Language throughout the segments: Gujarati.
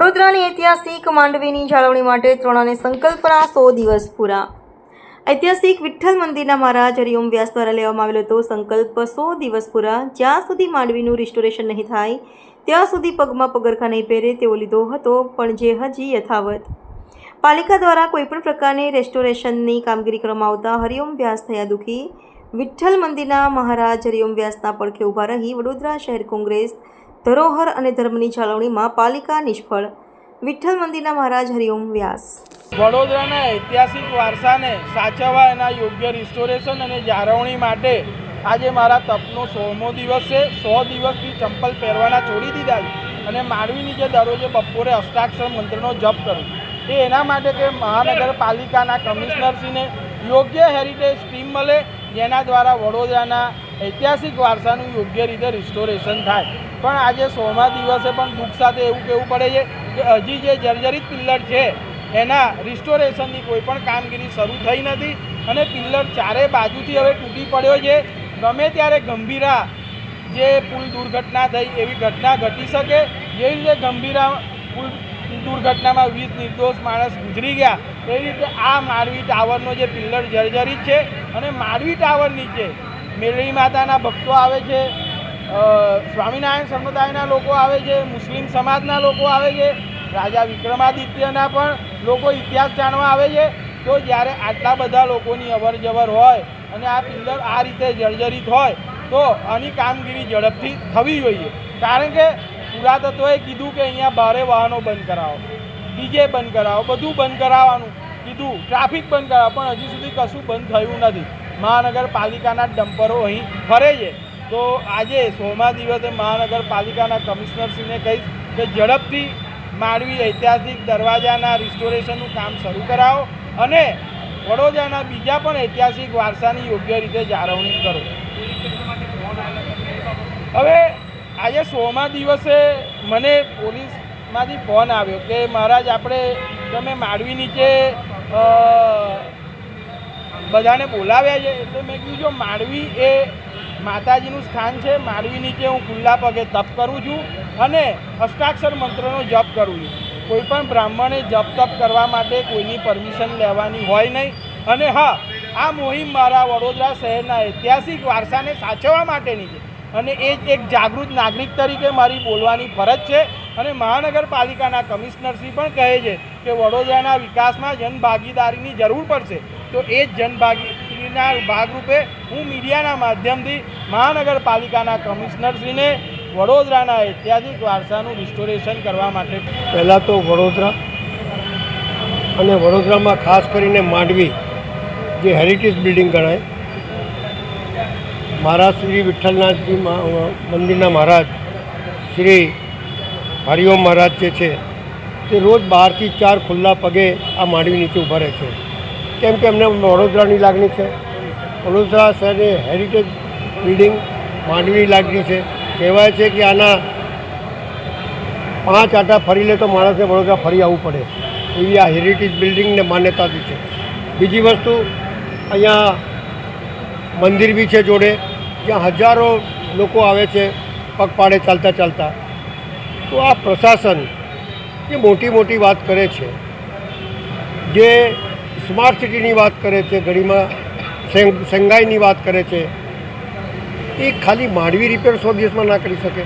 વડોદરાની ઐતિહાસિક માંડવીની જાળવણી માટે ત્રણને સંકલ્પના સો દિવસ પૂરા. ઐતિહાસિક વિઠ્ઠલ મંદિરના મહારાજ હરિઓમ વ્યાસ દ્વારા લેવામાં આવેલો હતો સંકલ્પ સો દિવસ પૂરા. જ્યાં સુધી માંડવીનું રિસ્ટોરેશન નહીં થાય, ત્યાં સુધી પગમાં પગરખા નહીં પહેરે તેવો લીધો હતો, પણ જે હજી યથાવત. પાલિકા દ્વારા કોઈપણ પ્રકારની રેસ્ટોરેશનની કામગીરી કરવામાં આવતા હરિઓમ વ્યાસ થયા દુઃખી. વિઠ્ઠલ મંદિરના મહારાજ હરિઓમ વ્યાસના પડખે ઊભા રહી વડોદરા શહેર કોંગ્રેસ ધરોહર અને ધર્મની જાળવણીમાં પાલિકા નિષ્ફળ. વિઠ્ઠલ મંદિરના મહારાજ હરિઓમ વ્યાસ. વડોદરાના ઐતિહાસિક વારસાને સાચવવા એના યોગ્ય રિસ્ટોરેશન અને જાળવણી માટે આજે મારા તપનો સોમો દિવસ છે. સો દિવસથી ચંપલ પહેરવાના છોડી દીધા છે અને માંડવી જે દરરોજે બપોરે અષ્ટાક્ષર મંત્રનો જપ કરું. એ એના માટે કે મહાનગરપાલિકાના કમિશનરશ્રીને યોગ્ય હેરિટેજ સ્કીમ મળે, જેના દ્વારા વડોદરાના ઐતિહાસિક વારસાનું યોગ્ય રીતે રિસ્ટોરેશન થાય. પણ આજે સોમા દિવસે પણ દુઃખ સાથે એવું કહેવું પડે છે કે હજી જે જર્જરિત પિલ્લર છે, એના રિસ્ટોરેશનની કોઈ પણ કામગીરી શરૂ થઈ નથી અને પિલ્લર ચારે બાજુથી હવે તૂટી પડ્યો છે. ગમે ત્યારે ગંભીરા જે પુલ દુર્ઘટના થઈ, એવી ઘટના ઘટી શકે જેવી રીતે ગંભીરા પુલ દુર્ઘટનામાં વીસ નિર્દોષ માણસ ગુજરી ગયા એવી રીતે આ માળવી ટાવરનો જે પિલ્લર જર્જરિત છે અને માળવી ટાવર નીચે મેળવી માતાના ભક્તો આવે છે સ્વામિનારાયણ સમુદાયના લોકો આવે છે, મુસ્લિમ સમાજના લોકો આવે છે, રાજા વિક્રમાદિત્યના પણ લોકો ઇતિહાસ જાણવા આવે છે. તો જ્યારે આટલા બધા લોકોની અવર જવર હોય અને આ પિલ્લર આ રીતે જર્જરિત હોય, તો આની કામગીરી ઝડપથી થવી જોઈએ. કારણ કે પુરાતત્વએ કીધું કે અહીંયા ભારે વાહનો બંધ કરાવો, ડીજે બંધ કરાવો, બધું બંધ કરાવવાનું કીધું, ટ્રાફિક બંધ કરાવો, પણ હજી સુધી કશું બંધ થયું નથી. મહાનગરપાલિકાના ડમ્પરો અહીં ફરે છે. તો આજે સોમા દિવસે મહાનગરપાલિકાના કમિશનરશ્રીને કહીશ કે ઝડપથી માંડવી ઐતિહાસિક દરવાજાના રિસ્ટોરેશનનું કામ શરૂ કરાવો અને વડોદરાના બીજા પણ ઐતિહાસિક વારસાની યોગ્ય રીતે જાળવણી કરો. હવે આજે સોમા દિવસે મને પોલીસમાંથી ફોન આવ્યો કે મહારાજ આપણે તમે માંડવી નીચે બધાને બોલાવ્યા છે. એટલે મેં કીધું, જો માંડવી એ માતાજીનું સ્થાન છે માંડવી નીચે હું ખુલ્લા પગે તપ કરું છું અને અષ્ટાક્ષર મંત્રનો જપ કરું છું. કોઈપણ બ્રાહ્મણે જપ તપ કરવા માટે કોઈની પરમિશન લેવાની હોય નહીં. અને હા, આ મુહિમ મારા વડોદરા શહેરના ઐતિહાસિક વારસાને સાચવવા માટેની છે. અને એ જ એક જાગૃત નાગરિક તરીકે મારી બોલવાની ફરજ છે. અને મહાનગરપાલિકાના કમિશનરશ્રી પણ કહે છે કે વડોદરાના વિકાસમાં જનભાગીદારીની જરૂર પડશે. તો એ જ જનભાગીદારીના ભાગરૂપે હું મીડિયાના માધ્યમથી મહાનગરપાલિકાના કમિશનરશ્રીને વડોદરાના ઐતિહાસિક વારસાનું રિસ્ટોરેશન કરવા માટે પહેલાં તો વડોદરા અને વડોદરામાં ખાસ કરીને માંડવી, જે હેરિટેજ બિલ્ડિંગ ગણાય. મહારાજ શ્રી વિઠ્ઠલનાથજી મંદિરના મહારાજ શ્રી હરિઓમ મહારાજ જે છે, તે રોજ બહારથી ચાર ખુલ્લા પગે આ માંડવી નીચે ઊભા રહે છે. કેમ કે એમને વડોદરાની લાગણી છે. વડોદરા શહેરની હેરિટેજ બિલ્ડિંગ માંડવીની લાગણી છે. કહેવાય છે કે આના પાંચ આટા ફરી લે તો માણસને વડોદરા ફરી આવવું પડે. એવી આ હેરિટેજ બિલ્ડિંગને માન્યતાથી છે. બીજી વસ્તુ, અહીંયા મંદિર બી છે જોડે. જ્યાં હજારો લોકો આવે છે પગપાળે ચાલતા ચાલતા. તો આ પ્રશાસન જે મોટી મોટી વાત કરે છે. જે સ્માર્ટ સિટીની વાત કરે છે, ઘડીમાં શંઘાઈની વાત કરે છે. એ ખાલી માંડવી રિપેર સો દિવસમાં ના કરી શકે.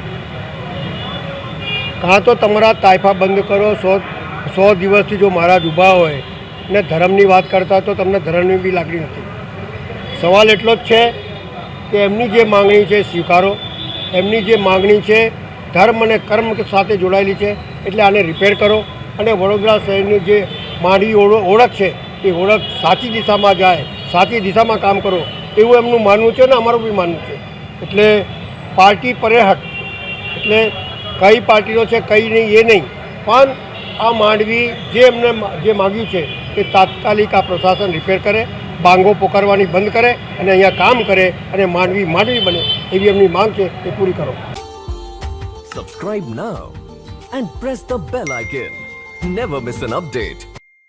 કાં તો તમારા તાયફા બંધ કરો, સો સો દિવસથી જો મહારાજ ઊભા હોય ને ધર્મની વાત કરતા તો તમને ધર્મની બી લાગણી નથી. સવાલ એટલો જ છે કે એમની જે માંગણી છે સ્વીકારો. એમની જે માંગણી છે ધર્મ અને કર્મ સાથે જોડાયેલી છે, એટલે આને રિપેર કરો. અને વડોદરા શહેરની જે માંડવી ઓળખ છે એ ઓળખ સાચી દિશામાં જાય, સાચી દિશામાં કામ કરો, એવું એમનું માનવું છે ને અમારું બી માનવું છે. એટલે પાર્ટી પરેહક, એટલે કઈ પાર્ટીનો છે, કઈ નહીં, એ નહીં. પણ આ માંડવી જે એમને જે માગ્યું છે એ તાત્કાલિક આ પ્રશાસન રિપેર કરે, બાંગો પોકારવાની બંધ કરે અને અહીંયા કામ કરે અને માંડવી માંડવી બને, એવી એમની માંગ છે, એ પૂરી કરો. Subscribe now and press the bell icon never miss an update.